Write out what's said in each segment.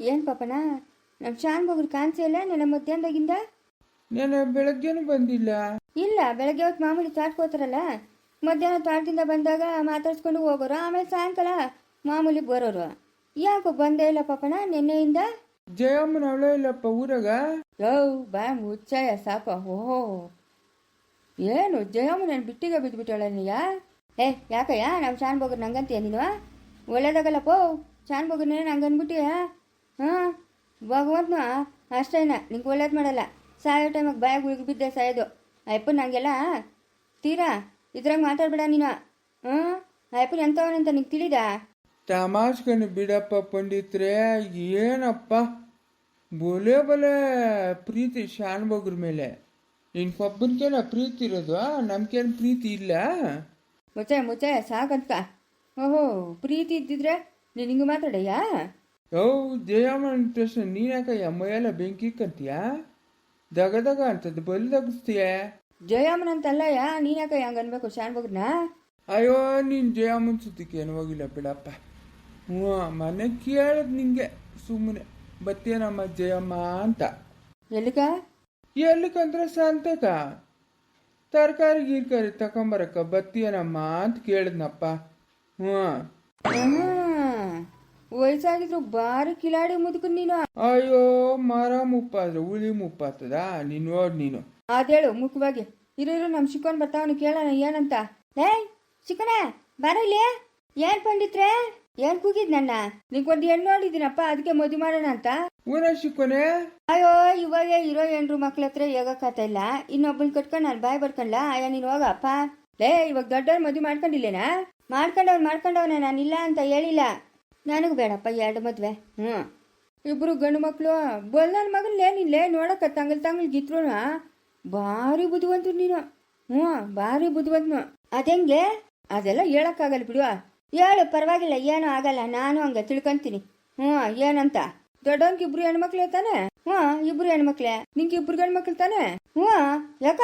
ಏನು ಪಾಪನ ನಮ್ಮ ಶಾನ್ ಹೋಗ್ರು ಕಾಣಿಸಿಲ್ಲ ನೆಲ ಮಧ್ಯಾಹ್ನದಾಗಿಂದ? ನಾನು ಬೆಳಗ್ಗೆನೂ ಬಂದಿಲ್ಲ. ಇಲ್ಲ ಬೆಳಗ್ಗೆ ಹೊತ್ತು ಮಾಮೂಲಿ ತಾಟ್ಕೋತಾರಲ್ಲ ಮಧ್ಯಾಹ್ನ ತಾಟದಿಂದ ಬಂದಾಗ ಮಾತಾಡ್ಸ್ಕೊಂಡು ಹೋಗೋರು ಆಮೇಲೆ ಸಾಯಂಕಾಲ ಮಾಮೂಲಿ ಬರೋರು. ಯಾಕೋ ಬಂದೇ ಇಲ್ಲ ಪಾಪಣ ನಿನ್ನೆಯಿಂದ? ಜಯಮ್ಮನ ಅವಳೇ ಇಲ್ಲಪ್ಪ ಊರಾಗ? ಯೋ ಬಾ ಮುಚ್ಚಾಯ ಸಾಪ ಓಹೋ. ಏನು ಜಯಮ್ಮ ನಾನು ಬಿಟ್ಟಿಗೆ ಬಿದ್ದುಬಿಟ್ಟಳ ನೀಯ ಏ ಯಾಕಯ್ಯ ನಾವು ಶಾನ್ ಬೋಗರ್ ನಂಗಂತೀಯ ನೀನು ಒಳ್ಳೇದಾಗಲ್ಲಪ್ಪ ಶಾನ್ ಬೋಗರ್ನೇ ನಂಗೆ ಅಂದ್ಬಿಟ್ಟಿಯ ಹಾಂ ಭಗವಂತನ ಅಷ್ಟೇನ ನಿಂಗೆ ಒಳ್ಳೇದು ಮಾಡಲ್ಲ. ಸಾಯೋ ಟೈಮಿಗೆ ಬಾಯಾಗ ಉಳಿಗೆ ಬಿದ್ದೆ ಸಾಯೋದು. ಅಯ್ಯಪ್ಪ ಹಂಗೆಲ್ಲ ತೀರಾ ಇದ್ರಾಗ ಮಾತಾಡ್ಬೇಡ ನೀನು. ಹಾಂ ಅಯ್ಯಪ್ಪನ ಎಂಥವನಂತ ನಿಂಗೆ ತಿಳಿದ? ತಮಾಷ್ಕನು ಬಿಡಪ್ಪ ಪಂಡಿತ್ರೆ ಏನಪ್ಪ? ಬೊಲೆ ಬೋಲೆ ಪ್ರೀತಿ ಶಾನ್ಭೋಗ್ರ ಮೇಲೆ. ನಿನ್ ಪಬ್ಬನ್ಕೇನ ಪ್ರೀತಿ ಇರೋದು ನಮ್ಗೇನು ಪ್ರೀತಿ ಇಲ್ಲ? ಮುಚ್ಚೆ ಮುಚ್ಚೆ ಸಾಕಂತ ಓಹೋ ಪ್ರೀತಿ ಇದ್ದಿದ್ರೆ ನೀನು ಹಿಂಗೆ ಮಾತಾಡಯ್ಯ ಓ ಜಯಮ್ಮನ ತಕ್ಷಣ ನೀನ್ಯಾಕಯ್ಯ ಮೈಯೆಲ್ಲ ಬೆಂಕಿ ಕಂತೀಯ ದಗ ದಗ ಅಂತದ್ದು ಬಲ್ ದಗಿಸ್ತೀಯ? ಜಯಮ್ಮನಂತಲ್ಲಯ್ಯ ನೀನ್ ಯಾಕೆ ಹಂಗೆ ಅನ್ಬೇಕು ಶಾನ್ಭೋಗ್ರನ್ನ ಅಯ್ಯೋ ನೀನ್ ಜಯಮ್ಮನ ಸುದ್ದಿಗೆ ಏನು ಹೋಗಿಲ್ಲ ಬಿಡಪ್ಪ. ಹ್ಞೂ ಮನೆ ಕೇಳದ್ ನಿಂಗೆ ಸುಮ್ಮನೆ ಬತ್ತೇನಮ್ಮ ಜಯಮ್ಮ ಅಂತ? ಎಲ್ಲಿಕ ಎಲ್ಲಿಕಂದ್ರೆ ಸಂತಕ ತರಕಾರಿ ಗೀರ್ಕಾರಿ ತಕೊಂಬರಕ್ಕ ಬತ್ತೀಯನಮ್ಮ ಅಂತ ಕೇಳಿದ್ನಪ್ಪ. ಹ್ಞೂ. ವಯಸ್ಸಾಗಿದ್ರು ಬಾರಿ ಕಿಲಾಡಿ ಮುದುಕು ನೀನು. ಅಯ್ಯೋ ಮರ ಮುಪ್ಪಾದ್ರೆ ಹುಲಿ ಮುಪ್ಪಾತದ? ನೀನು ನೋಡ್ ನೀನು. ಅದೇಳು ಮುಖ್ಯವಾಗಿ. ಇರೋ ನಮ್ ಶಿಕೋನ್ ಬರ್ತಾವನು ಕೇಳೋಣ ಏನಂತ. ಏಯ್ ಶಿಕೋನ ಬಾರ ಇಲ್ಲಿ. ಏನ್ ಪಂಡಿತ್ರೆ? ಏನ್ ಕೂಗಿದ್ ನನ್ನ? ನಿಂಗೊಂದು ಹೆಣ್ಣು ನೋಡಿದೀನಪ್ಪ ಅದಕ್ಕೆ ಮದುವೆ ಮಾಡೋಣ ಅಂತ. ಊರ ಶಿಕ್ಕನೆ ಅಯ್ಯೋ ಇವಾಗ ಇರೋ ಹೆಣ್ರು ಮಕ್ಳ ಹತ್ರ ಕಾತ ಇಲ್ಲ. ಇನ್ನೊಬ್ಬನ್ ಕಟ್ಕೊಂಡ್ ನಾನು ಬಾಯ್ ಬರ್ಕಂಡ್ಲ? ಅಯ್ಯ ನೀನು ಹೋಗಪ್ಪ. ಲೇ ಇವಾಗ ದೊಡ್ಡವ್ರ ಮದುವೆ ಮಾಡ್ಕೊಂಡಿಲ್ಲೇನಾ? ಮಾಡ್ಕೊಂಡವ್ರು ಮಾಡ್ಕೊಂಡವ್ನ ನಾನು ಇಲ್ಲ ಅಂತ ಹೇಳಿಲ್ಲ. ನನಗೂ ಬೇಡಪ್ಪ ಎರಡು ಮದ್ವೆ. ಹ್ಞೂ. ಇಬ್ಬರು ಗಂಡು ಮಕ್ಕಳು ಬಲ್ ನನ್ನ ಮಗನ್ಲೇ ನಿಲ್ಲೇ ನೋಡಕ್ಕ ತಂಗಲ್ ತಂಗಲ್ ಗಿತ್ರು ಭಾರಿ ಬುದ್ಧಿವಂತು ನೀನು. ಹ್ಞೂ ಭಾರಿ ಬುದ್ಧಿವಂತನು ಅದೆಂಗೆ ಅದೆಲ್ಲ ಹೇಳಕ್ಕಾಗಲ್ಲ ಬಿಡು. ಹೇಳು ಪರವಾಗಿಲ್ಲ ಏನೂ ಆಗಲ್ಲ. ನಾನು ಹಂಗೆ ತಿಳ್ಕೊಂತೀನಿ. ಹ್ಞೂ ಏನಂತ? ದೊಡ್ಡವನ್ಗೆ ಇಬ್ರು ಹೆಣ್ಮಕ್ಳು ತಾನೆ? ಹ್ಞೂ ಇಬ್ರು ಹೆಣ್ಮಕ್ಳೆ. ನಿಂಗೆ ಇಬ್ರು ಗಂಡ್ಮಕ್ಳು ತಾನೆ? ಹ್ಞೂ ಯಾಕ?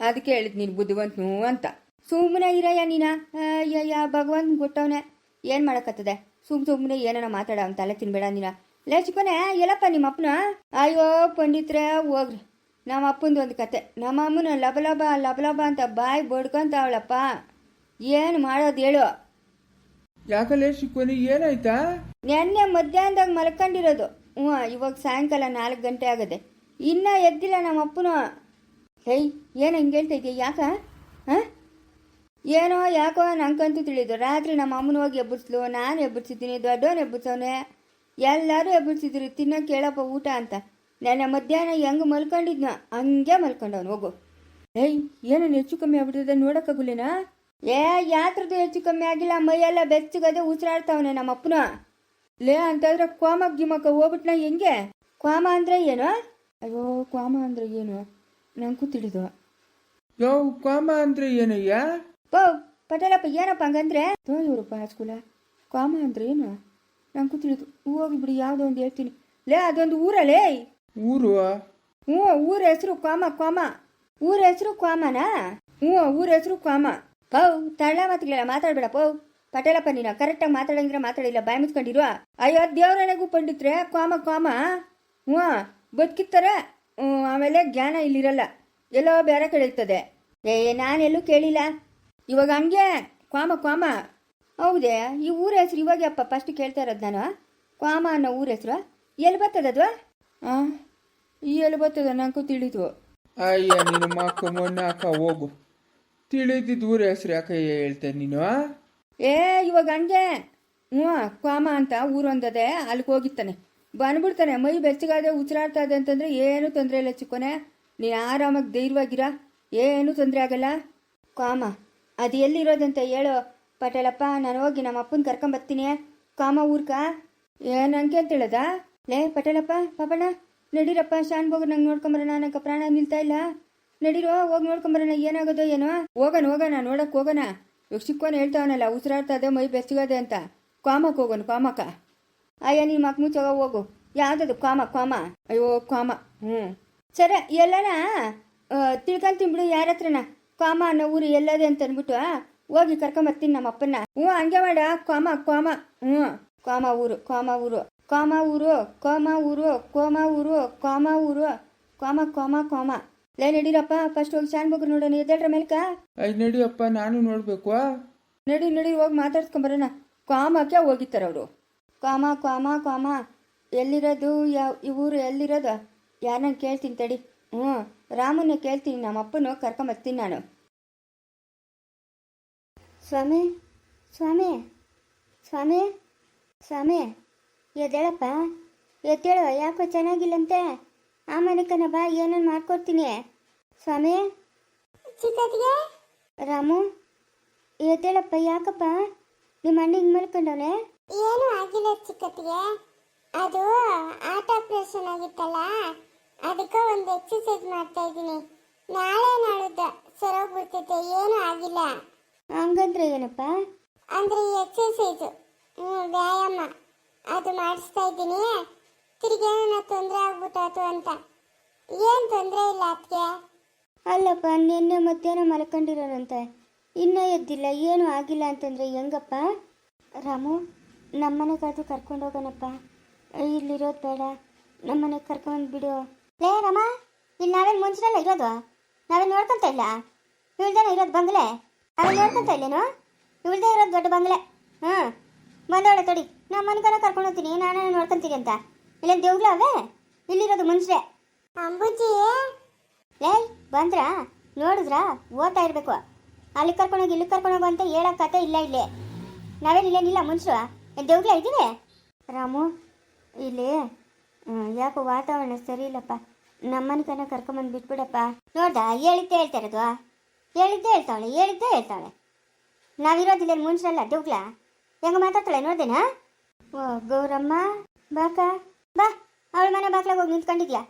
ಅದಕ್ಕೆ ಹೇಳಿದ್ ನೀನು ಬುದ್ಧಿವಂತನು ಅಂತ. ಸುಮ್ಮನೆ ಇರಯ್ಯ ನೀನ. ಅಯ್ಯಯ್ಯ ಭಗವಂತ ಗೊತ್ತವನೆ ಏನು ಮಾಡಕತ್ತದೆ? ಸುಮ್ ಸುಮ್ಮನೆ ಏನಾರ ಮಾತಾಡ ಅವ್ನ ತಲೆ ತಿನ್ಬೇಡ ನೀನ. ಲೇ ಚಿಕ್ಕನೆ ಎಲ್ಲಪ್ಪ ನಿಮ್ಮ ಅಪ್ಪನ ಅಯ್ಯೋ ಪಂಡಿತ್ರೆ ಹೋಗ್ರಿ. ನಮ್ಮ ಅಪ್ಪಂದು ಒಂದು ಕತೆ. ನಮ್ಮ ಅಮ್ಮನ ಲಬಲಬ ಲಬಲಬ ಅಂತ ಬಾಯಿ ಬಡ್ಕೊಂತಾವಳಪ್ಪ ಏನು ಮಾಡೋದು ಹೇಳು. ಯಾಕಲೇ ಚಿಕ್ಕನಿ ಏನಾಯ್ತಾ? ನೆನ್ನೆ ಮಧ್ಯಾಹ್ನದಾಗ ಮಲ್ಕೊಂಡಿರೋದು. ಹ್ಞೂ ಇವಾಗ ಸಾಯಂಕಾಲ ನಾಲ್ಕು ಗಂಟೆ ಆಗದೆ. ಇನ್ನೂ ಎದ್ದಿಲ್ಲ ನಮ್ಮ ಅಪ್ಪನು. ಹೇಯ್ ಏನು ಹಿಂಗೆ ಹೇಳ್ತಾ ಇದೆಯಾ? ಯಾಕ? ಹಾಂ? ಏನೋ ಯಾಕೋ ನಂಗಂತೂ ತಿಳಿದು, ರಾತ್ರಿ ನಮ್ಮ ಅಮ್ಮನ ಹೋಗಿ ಎಬ್ಬರಿಸ್ಲು ನಾನು ಎಬ್ಬರಿಸಿದ್ದೀನಿ ದೊಡ್ಡವನು ಎಬ್ಬಿಸವನೇ ಎಲ್ಲರೂ ಎಬ್ಬರಿಸಿದ್ರು ತಿನ್ನೋ ಕೇಳಪ್ಪ ಊಟ ಅಂತ. ನೆನ್ನೆ ಮಧ್ಯಾಹ್ನ ಹೆಂಗೆ ಮಲ್ಕೊಂಡಿದ್ನ, ಹಂಗೆ ಮಲ್ಕೊಂಡವನು, ಹೋಗು. ಏಯ್, ಏನೋ ಹೆಚ್ಚು ಕಮ್ಮಿ ಆಗ್ಬಿಟ್ಟಿದೆ ನೋಡಕ್ಕಾಗುಲೇನಾ ಏ ಯಾತ್ರದ್ದು ಹೆಚ್ಚು ಕಮ್ಮಿ ಆಗಿಲ್ಲ, ಮೈಯೆಲ್ಲ ಬೆಚ್ಚಗದೆ ಉಸಿರಾಡ್ತಾವನೆ ನಮ್ಮ ಅಪ್ಪನ. ಲೇ, ಅಂತಂದ್ರೆ ಕ್ವಾಮ ಗಿಮಕ್ಕ ಹೋಗ್ಬಿಟ್ನ ಹೆಂಗೆ? ಕ್ವಾಮ ಅಂದ್ರೆ ಏನು? ಅಯ್ಯೋ, ಕ್ವಾಮ ಅಂದ್ರೆ ಏನು? ನಂಗೂ ತಿಳಿದು. ಯೋ, ಕ್ವಾಮ ಅಂದ್ರೆ ಏನಯ್ಯ? ಪೋ ಪಟೇಲಪ್ಪ ಏನಪ್ಪ ಹಂಗಂದ್ರೆ? ಇವರಪ್ಪ ಹಾಸ್ಕೂಲ ಕಾಮ ಅಂದ್ರೆ ಏನು? ನಂಗೂ ತಿಳಿದು. ಹೋಗಿ ಬಿಡಿ ಯಾವುದೋ ಒಂದು ಹೇಳ್ತೀನಿ. ಲೇ ಅದೊಂದು ಊರಲ್ಲೇ ಊರು? ಹ್ಞೂ ಊರ ಹೆಸರು ಕ್ವಾಮ ಕ್ವಾಮ ಊರ ಹೆಸರು ಕಾಮನ? ಹ್ಞೂ ಊರ ಹೆಸರು ಕ್ವಾಮ ಪೌ ತಳ್ಳ ಮಾತುಗಳಿಲ್ಲ ಮಾತಾಡ್ಬೇಡ ಪೌ. ಪಟೇಲಪ್ಪ ನೀನು ಕರೆಕ್ಟಾಗಿ ಮಾತಾಡಂಗಿದ್ರೆ ಮಾತಾಡಿಲ್ಲ ಬಾಯಿ ಮುಚ್ಕೊಂಡಿರುವ. ಅಯ್ಯೋ ದೇವರಣೆಗೂ ಪಂಡಿತ್ರೆ ಕ್ವಾಮ ಕ್ವಾಮ ಹ್ಞೂ ಬದುಕಿತ್ತಾರೆ. ಹ್ಞೂ ಆಮೇಲೆ ಜ್ಞಾನ ಇಲ್ಲಿರಲ್ಲ. ಎಲ್ಲೋ ಬೇರೆ ಕಡೆ ಇರ್ತದೆ. ಏ ನಾನೆಲ್ಲೂ ಕೇಳಿಲ್ಲ. ಇವಾಗ ಹಂಗೆ ಕ್ವಾಮ ಕ್ವಾಮ. ಹೌದೇ ಈ ಊರ ಹೆಸರು ಇವಾಗ ಅಪ್ಪ ಫಸ್ಟ್ ಕೇಳ್ತಾ ಇರೋದು ನಾನು. ಕ್ವಾಮ ಅನ್ನೋ ಊರ ಹೆಸರು. ಎಲ್ಲಿ ಬರ್ತದದು ಹಾಂ ಎಲ್ಲಿ ಬರ್ತದ ನನಗೂ ತಿಳಿದು. ಅಯ್ಯ ನೀನು ಮಕ್ಕ ಮೊನ್ನೆ ಅಕ್ಕ ಹೋಗು. ತಿಳಿದಿದ್ದು ಊರ ಹೆಸರು ಯಾಕೆ ಹೇಳ್ತೇನೆ ನೀನು ಏ ಇವಾಗ ಹಂಗೆ. ಹ್ಞೂ ಕ್ವಾಮ ಅಂತ ಊರೊಂದದೆ ಅಲ್ಲಿಗೆ ಹೋಗಿತ್ತಾನೆ ಬಂದ್ಬಿಡ್ತಾನೆ ಮೈ ಬೆಚ್ಚಗಾದೆ ಉಸಿರಾಡ್ತಾ ಇದೆ ಅಂತಂದ್ರೆ ಏನೂ ತೊಂದರೆ ಇಲ್ಲ ಚಿಕ್ಕೋನೆ. ನೀನು ಆರಾಮಾಗಿ ಧೈರ್ಯವಾಗಿರ ಏನೂ ತೊಂದರೆ ಆಗಲ್ಲ. ಕ್ವಾಮ. ಅದು ಎಲ್ಲಿರೋದಂತ ಹೇಳು. ಪಟೇಲಪ್ಪ, ನಾನು ಹೋಗಿ ನಮ್ಮ ಅಪ್ಪನ ಕರ್ಕೊಂಬರ್ತೀನಿ ಕಾಮ ಊರ್ಕ ಏನ್ ಅಂತ ಹೇಳೋದಾ ಲೇ, ಪಟೇಲಪ್ಪ, ಪಾಪಣ್ಣ, ನಡೀರಪ್ಪ, ಶಾನ್ ಹೋಗಿ ನಂಗೆ ನೋಡ್ಕೊಂಬರೋಣ ನನಗೆ ಪ್ರಾಣ ನಿಲ್ತಾ ಇಲ್ಲ. ನಡೀರೋ, ಹೋಗಿ ನೋಡ್ಕೊಂಬರೋಣ, ಏನಾಗೋದೋ ಏನೋ. ಹೋಗೋಣ ಹೋಗೋಣ, ನೋಡಕ್ ಹೋಗೋಣ. ಇವಾಗ ಹೇಳ್ತಾವನಲ್ಲ, ಉಸಿರಾಡ್ತಾ ಇದೆ, ಮೈ ಬೆಚ್ಚಗದೆ ಅಂತ. ಕಾಮಕ್ಕೆ ಹೋಗೋಣ, ಕಾಮಕ್ಕ. ಅಯ್ಯ, ನೀನು ಮಕ್ ಮುಚ್ಚೋಗ ಹೋಗು. ಯಾವುದದು? ಕಾಮ ಕಾಮ. ಅಯ್ಯೋ, ಕಾಮ. ಹ್ಞೂ ಸರಿ, ಎಲ್ಲನ? ತಿಳ್ಕೊಂತೀನಿ ಬಿಡು ಯಾರ ಕ್ವಾಮ ಅನ್ನೋ ಊರು ಎಲ್ಲದೆ ಅಂತ ಅಂದ್ಬಿಟ್ಟು ಹೋಗಿ ಕರ್ಕೊಂಬರ್ತೀನಿ ನಮ್ಮ ಅಪ್ಪನ್ನ ಹ್ಞೂ ಹಂಗೆ ಮಾಡ ಕೋಮ ಕೋಮ ಹ್ಞೂ ಕಾಮ ಊರು ಕೋಮ ಊರು. ಕೋಮ ಊರು ಕೋಮ ಊರು ಕೋಮ ಊರು ಕೋಮ ಊರು. ಕಾಮ ಕೋಮ ಕೋಮ ಲೈನ್ ನಡೀರಪ್ಪ ಫಸ್ಟ್ ಹೋಗಿ ಶಾನ್ ಬಗ್ರು ನೋಡೋಣ ಎದ್ದೇಳ್ರ ಮೇಲ್ಕ? ಐ ನಡಿಯಪ್ಪ ನಾನು ನೋಡ್ಬೇಕು ನಡಿ ನಡಿ ಹೋಗಿ ಮಾತಾಡ್ಸ್ಕೊಂಬರೋಣ ಕಾಮಕ್ಕೆ ಹೋಗಿತ್ತಾರೆ ಅವರು. ಕಾಮ ಕಾಮ ಕಾಮ ಎಲ್ಲಿರೋದು ಯಾವ ಈ ಊರು ಎಲ್ಲಿರೋದು? ಯಾರನ್ನ ಕೇಳ್ತೀನಿ ತಡಿ. ಹ್ಞೂ ರಾಮನ್ನ ಕೇಳ್ತೀನಿ ನಮ್ಮ ಅಪ್ಪನು ಕರ್ಕೊಂಬರ್ತೀನಿ ನಾನು. ಸ್ವಾಮಿ ಸ್ವಾಮಿ ಸ್ವಾಮಿ ಸ್ವಾಮಿ ಎದ್ದೇಳಪ್ಪ ಎದ್ದೇಳು ಯಾಕೋ ಚೆನ್ನಾಗಿಲ್ಲಂತೆ? ಆ ಮನೆಕನ ಬಾ ಏನೇನು ಮಾಡ್ಕೊಡ್ತೀನಿ? ಸ್ವಾಮಿ ರಾಮು ಎದ್ದೇಳಪ್ಪ ಯಾಕಪ್ಪ? ನಿಮ್ಮ ಅಣ್ಣ ಹಿಂಗೆ ಮಲ್ಕೊಂಡವನೆ? ಏನು ಆಗಿಲ್ಲ ಚಿಕ್ಕತ್ತಿಗೆ ಅದು ಆಟ ಆಪರೇಷನ್ ಆಗಿತ್ತಲ್ಲ. ಅದಕ್ಕೆ ಒಂದು ಎಕ್ಸಸೈಸ್ ಮಾಡ್ತಾ ಇದ್ದೀನಿ. ನಾಳೆ ನಾಳಿದ್ದ ಸರೋಗ್ಬಿಡ್ತೈತೆ ಏನು ಆಗಿಲ್ಲ. ಹಂಗಂದ್ರೆ ಏನಪ್ಪ? ಅಂದ್ರೆ ಈ ಎಕ್ಸಸೈಸ್ ಹ್ಞೂ ವ್ಯಾಯಾಮ ಅದು ಮಾಡಿಸ್ತಾ ಇದ್ದೀನಿ. ತಿರ್ಗೇನ ತೊಂದರೆ ಆಗ್ಬಿಟ್ಟಾತು ಅಂತ. ಏನು ತೊಂದರೆ ಇಲ್ಲ ಅದಕ್ಕೆ ಅಲ್ಲಪ್ಪ ನಿನ್ನೆ ಮಧ್ಯಾಹ್ನ ಮಲ್ಕೊಂಡಿರೋರಂತೆ ಇನ್ನೂ ಎದ್ದಿಲ್ಲ ಏನೂ ಆಗಿಲ್ಲ ಅಂತಂದ್ರೆ ಹೆಂಗಪ್ಪ? ರಾಮು ನಮ್ಮನೆಗಾದ್ರೂ ಕರ್ಕೊಂಡು ಹೋಗೋಣಪ್ಪ ಇಲ್ಲಿರೋದು ಬೇಡ. ನಮ್ಮನೆ ಕರ್ಕೊಂಡು ಬಿಡು ಲೇ ರಮ ಇಲ್ಲಿ ನಾವೇನು ಮುಂಚಿನಲ್ಲ ಇರೋದು? ನಾವೇನು ನೋಡ್ಕೊಂತ ಇಲ್ಲ? ಇವಳ್ದೇನ ಇರೋದು ಬಂಗ್ಲೆ? ನಾವೇನು ನೋಡ್ಕೊಂತ ಇಲ್ಲೇನು? ಇವಳ್ದೇ ಇರೋದು ದೊಡ್ಡ ಬಂಗ್ಲೆ. ಹ್ಞೂ. ಬಂದವಳೆ ತೊಡಿ. ನಮ್ಮ ಮನ್ಕರ ಕರ್ಕೊಂಡು ಹೋಗ್ತೀನಿ. ನಾನೇ ನೋಡ್ಕೊಂತೀನಿ ಅಂತ. ಇಲ್ಲೇನು ದೇವ್ಗಳು ಅವೇ? ಇಲ್ಲಿರೋದು ಮುಂಚೆ. ಅಂಬುಜಿ. ಲೇ ಬಂದ್ರಾ? ನೋಡಿದ್ರಾ? ಓದ್ತಾ ಇರಬೇಕು. ಅಲ್ಲಿ ಕರ್ಕೊಂಡೋಗಿ ಇಲ್ಲಿ ಕರ್ಕೊಂಡೋಗು ಅಂತ ಹೇಳೋ ಕತೆ ಇಲ್ಲ ಇಲ್ಲೇ. ನಾವೇನು ಇಲ್ಲೇನಿಲ್ಲ ಮುಂಚೆ. ದೇವ್ಗಳ ಇದ್ದೀವಿ? ರಾಮು ಇಲ್ಲಿ. ಯಾಕೋ ವಾತಾವರಣ ಸರಿ ಇಲ್ಲಪ್ಪ ನಮ್ಮನೆ ಕನ ಕರ್ಕೊಂಬಂದು ಬಿಟ್ಬಿಡಪ್ಪ. ನೋಡ್ದ ಹೇಳಿದ್ದೆ ಹೇಳ್ತಾ ಇರೋದು. ಹೇಳಿದ್ದೆ ಹೇಳ್ತಾಳೆ ಹೇಳಿದ್ದೆ ಹೇಳ್ತಾವಳೆ. ನಾವಿರೋದಿಲ್ಲ ಮುಂಚೆಲ್ಲ ದುಗ್ಲಾ ಹೆಂಗ ಮಾತಾಡ್ತಾಳೆ ನೋಡ್ದೇನಾ? ಓ ಗೌರಮ್ಮ ಬಾಕ. ಬಾ ಅವಳ ಮನೆ ಬಾಕ್ಲಾಗ ಹೋಗಿ ನಿಂತ್ಕೊಂಡಿದ್ಯಾ?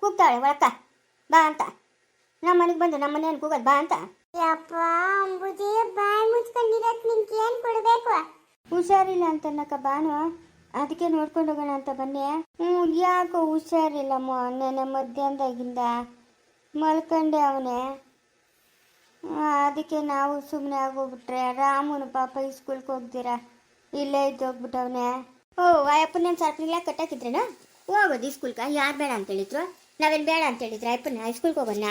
ಕೂಗ್ತಾಳೆ ಒಳಕ್ಕ. ಬಾ ಅಂತ. ನಮ್ಮ ಮನೆಗೆ ಬಂದು ನಮ್ಮ ಮನೆಯನ್ನು ಕೂಗೋದು ಬಾ ಅಂತ. ಯಪ್ಪ ಅಂಬುಜಿ ಬಾಯಿ ಮುಚ್ಕೊಂಡಿರತ್ ನಿಂಗೆ ಏನು ಕೊಡಬೇಕು? ಹುಷಾರಿಲ್ಲ ಅಂತನ್ನಕ್ಕ ಬಾನು. ಅದಕ್ಕೆ ನೋಡ್ಕೊಂಡು ಹೋಗೋಣ ಅಂತ ಬನ್ನಿ. ಹ್ಞೂ ಯಾಕೋ ಹುಷಾರಿಲ್ಲ ನೆನೆ ಮಧ್ಯಾಹ್ನದಾಗಿಂದ. ಮಲ್ಕಂಡೆ ಅವನೇ. ಅದಕ್ಕೆ ನಾವು ಸುಮ್ಮನೆ ಆಗೋಗ್ಬಿಟ್ರೆ ರಾಮುನು ಪಾಪ ಸ್ಕೂಲ್ಗೆ ಹೋಗ್ದಿರಾ ಇಲ್ಲೇ ಇದ್ದು ಹೋಗ್ಬಿಟ್ಟವನೆ ಓ, ಅಯ್ಯಪ್ಪನ ನಾನು ಸರ್ಪನಿಲ್ಲ ಕಟ್ಟಾಕಿದ್ರೇನ? ಹೋಗೋದು ಸ್ಕೂಲ್ಗೆ ಯಾರು ಬೇಡ ಅಂತ ಹೇಳಿದ್ರು? ನಾವೇನು ಬೇಡ ಅಂತ ಹೇಳಿದ್ರೆ ಅಯ್ಯಪ್ಪನ ಸ್ಕೂಲ್ಗೆ ಹೋಗೋಣ?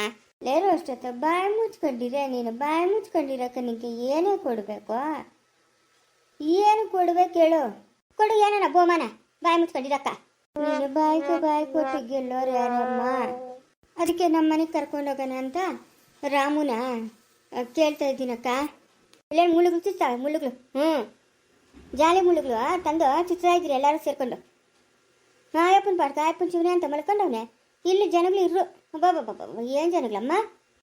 ಲೇರು, ಅಷ್ಟೊತ್ತ ಬಾಯಿ ಮುಚ್ಕೊಂಡಿರೆ ನೀನು, ಬಾಯಿ ಮುಚ್ಕೊಂಡಿರಕ್ಕ ನಿನಗೆ ಏನೇ ಕೊಡಬೇಕು? ಏನು ಕೊಡ್ಬೇಕು ಹೇಳು? ಕೊಡು ಏನಾನ ಬಹುಮಾನ ಬಾಯಿ ಮುಚ್ಕೊಂಡಿರಕ್ಕ. ನೀನು ಬಾಯ್ಕು ಬಾಯಿ ಕೊಟ್ಟು ಗೆಲ್ಲೋರು ಯಾರಮ್ಮ ಅದಕ್ಕೆ ನಮ್ಮ ಮನೆಗೆ ಕರ್ಕೊಂಡು ಹೋಗೋಣ ಅಂತ ರಾಮುನ ಕೇಳ್ತಾ ಇದ್ದೀನಕ್ಕ. ಇಲ್ಲೇ ಮುಳುಗ್ಲು ಚುಚ್ತಾವೆ ಮುಳುಗ್ಲು ಹ್ಞೂ ಜಾಲಿ ಮುಳುಗ್ಲು ತಂದು ಚುಚ್ತಾ ಇದ್ರಿ ಎಲ್ಲರೂ ಸೇರ್ಕೊಂಡು. ಆಯಪ್ಪನ ಪಾಡ್ಕ ಆಯಪ್ಪನ ಶಿವನೇ ಅಂತ ಮಲ್ಕೊಂಡವನೆ. ಇಲ್ಲಿ ಜನಗಳು ಇರ್ರು. ಬಾಬಾ ಏನು ಜನಗಳಮ್ಮ?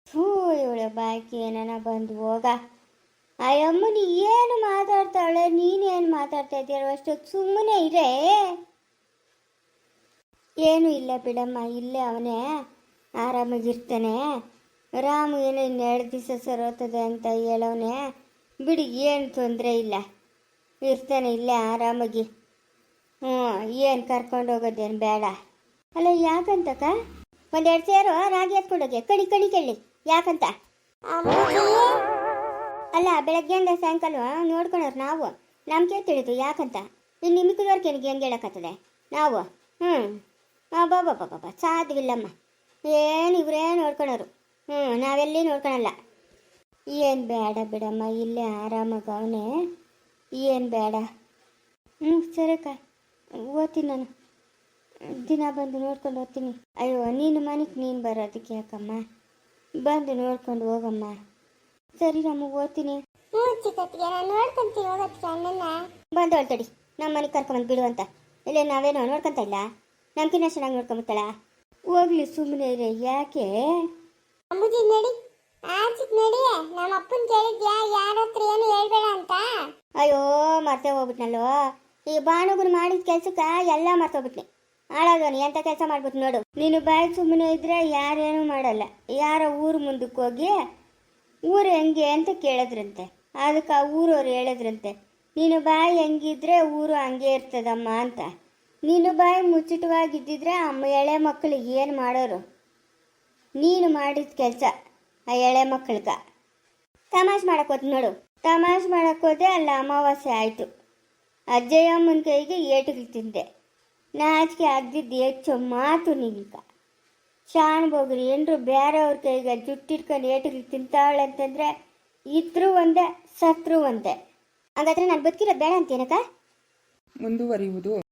ಹೂ ಇವಳೆ ಬಾಯ್ಕಿ ಏನಾನ ಬಂದು ಹೋಗ. ಅಯ್ಯಮ್ಮ ನೀ ಏನು ಮಾತಾಡ್ತಾಳೆ? ನೀನೇನು ಮಾತಾಡ್ತಾ ಇದೆಯಲ್ಲ ಅಷ್ಟೊತ್ತು ಸುಮ್ಮನೆ ಇರೇ? ಏನು ಇಲ್ಲ ಬಿಡಮ್ಮ, ಇಲ್ಲೇ ಅವನೇ ಆರಾಮಾಗಿರ್ತಾನೆ. ರಾಮು ಏನೋ ಇನ್ನೆರಡು ದಿವಸ ಸರೋತದೆ ಅಂತ ಹೇಳವನೆ. ಬಿಡಿ, ಏನು ತೊಂದರೆ ಇಲ್ಲ. ಇರ್ತಾನೆ ಇಲ್ಲೇ ಆರಾಮಾಗಿ. ಹ್ಞೂ, ಏನು ಕರ್ಕೊಂಡು ಹೋಗೋದೇನು ಬೇಡ. ಅಲ್ಲ, ಯಾಕಂತಕ್ಕ? ಒಂದೆರಡು ಸೇರು ರಾಗಿ ಎತ್ಕೊಂಡೋಗಿ, ಕಡಿ ಕಡಿ ಕೇಳಿ. ಯಾಕಂತ? ಅಲ್ಲ, ಬೆಳಗ್ಗೆಯಿಂದ ಸಾಯಂಕಾಲ ನೋಡ್ಕೊಳೋರು ನಾವು. ನಮಗೆ ತಿಳಿದು, ಯಾಕಂತ? ಇನ್ನು ನಿಮಿಕದವ್ರಿಗೆ ನನಗೆ ಹೆಂಗೆ ಹೇಳೋಕ್ಕತ್ತದೆ ನಾವು? ಹ್ಞೂ ಬಾಬಾ ಬಾಬಾ ಸಾಧ್ಯವಿಲ್ಲಮ್ಮ. ಏನು ಇವರೇ ನೋಡ್ಕೊಳೋರು. ಹ್ಞೂ ನಾವೆಲ್ಲಿ ನೋಡ್ಕೊಳಲ್ಲ. ಏನು ಬೇಡ ಬಿಡಮ್ಮ, ಇಲ್ಲೇ ಆರಾಮಾಗ ಅವನೇ ಏನು ಬೇಡ. ಹ್ಞೂ ಸರಿಕ ಓದ್ತೀನಿ ನಾನು. ದಿನ ಬಂದು ನೋಡ್ಕೊಂಡು ಹೋಗ್ತೀನಿ ಅಯ್ಯೋ, ನೀನು ಮನೆಗೆ ನೀನು ಬರೋದಕ್ಕೆ ಯಾಕಮ್ಮ? ಬಂದು ನೋಡ್ಕೊಂಡು ಹೋಗಮ್ಮ. ಸರಿ ನಮ್ಮ ಓದ್ತೀನಿ. ಹ್ಞೂ ಚಿಕ್ಕತ್ತಿಗೆ ನಾನು ನೋಡ್ಕೊಂತೀನಿ ಹೋಗತ್ತಿಗೆ ಅಣ್ಣನ ಬಂದವಳು ತಡಿ ನಮ್ಮ ಮನೆಗೆ ಕರ್ಕೊಂಬಂದು ಬಿಡು ಅಂತ. ಇಲ್ಲೇ ನಾವೇನೋ ನೋಡ್ಕೊಂತ ಇಲ್ಲ? ನಮ್ಗಿನ್ನ ಚೆನ್ನಾಗಿ ನೋಡ್ಕೊಂಬಿಡ್ತಾಳ ಹೋಗ್ಲಿ ಸುಮ್ಮನೆ ಇರೆ ಯಾಕೆ? ಅಂಬುಜಿ ನಡಿ. ಆಚಿಕ್ ನಡಿ. ನಮ್ಮ ಅಪ್ಪನ ಕೇಳಿದ್ಯಾ? ಯಾರ ಹತ್ರ ಏನು ಹೇಳ್ಬೇಡ ಅಂತ? ಅಯ್ಯೋ ಮರ್ತೇ ಹೋಗ್ಬಿಟ್ನಲ್ಲೋ. ಈ ಬಾಣುಗುನು ಮಾಡಿದ ಕೆಲ್ಸಕ್ಕ ಎಲ್ಲ ಮರ್ತೋಗ್ಬಿಟ್ನಿ ಹಾಳಾದವನು ಎಂತ ಕೆಲಸ ಮಾಡ್ಬಿಟ್ಟು ನೋಡು. ನೀನು ಬಾಯಿ ಸುಮ್ಮನೆ ಇದ್ರೆ ಯಾರೇನು ಮಾಡಲ್ಲ. ಯಾರ ಊರು ಮುಂದಕ್ಕೆ ಹೋಗಿ ಹೆಂಗೆ ಅಂತ ಕೇಳಿದ್ರಂತೆ. ಅದಕ್ಕೆ ಆ ಊರವ್ರು ಹೇಳಿದ್ರಂತೆ, ನೀನು ಬಾಯಿ ಹೆಂಗಿದ್ರೆ ಊರು ಹಂಗೆ ಇರ್ತದಮ್ಮ ಅಂತ. ನೀನು ಬಾಯಿ ಮುಚ್ಚಿಟವಾಗಿದ್ದಿದ್ರೆ ಅಮ್ಮ ಎಳೆ ಮಕ್ಕಳಿಗೆ ಏನು ಮಾಡೋರು? ನೀನು ಮಾಡಿದ ಕೆಲಸ ಆ ಎಳೆ ಮಕ್ಕಳಿಗ. ತಮಾಷೆ ಮಾಡಕ್ ಹೋದ್ ನೋಡು. ತಮಾಷೆ ಮಾಡಕ್ಕೆ ಹೋದೆ ಅಲ್ಲ ಅಮಾವಾಸ್ಯೆ ಆಯಿತು. ಅಜ್ಜಯ್ಯಮ್ಮನ ಕೈಗೆ ಏಟುಗಳು ತಿಂದೆ. ನಾಚಿಕೆ ಆಗ್ದಿದ್ದು ಹೆಚ್ಚು ಮಾತು ನಿಂಕ ಶಾನ್ ಏನರು ಬೇರೆ ಅವ್ರ ಕೈಗೆ ಜುಟ್ಟಿಟ್ಕೊಂಡು ಏಟಿಗೆ ತಿಂತಾಳೆ ಅಂತಂದ್ರೆ ಇದ್ರು ಒಂದೇ, ಸತ್ರು ಒಂದೇ. ಹಂಗಾದ್ರೆ ನಾನು ಬದುಕಿರೋದು ಬೇಡ ಅಂತೇನಕ್ಕ? ಮುಂದುವರಿಯುವುದು.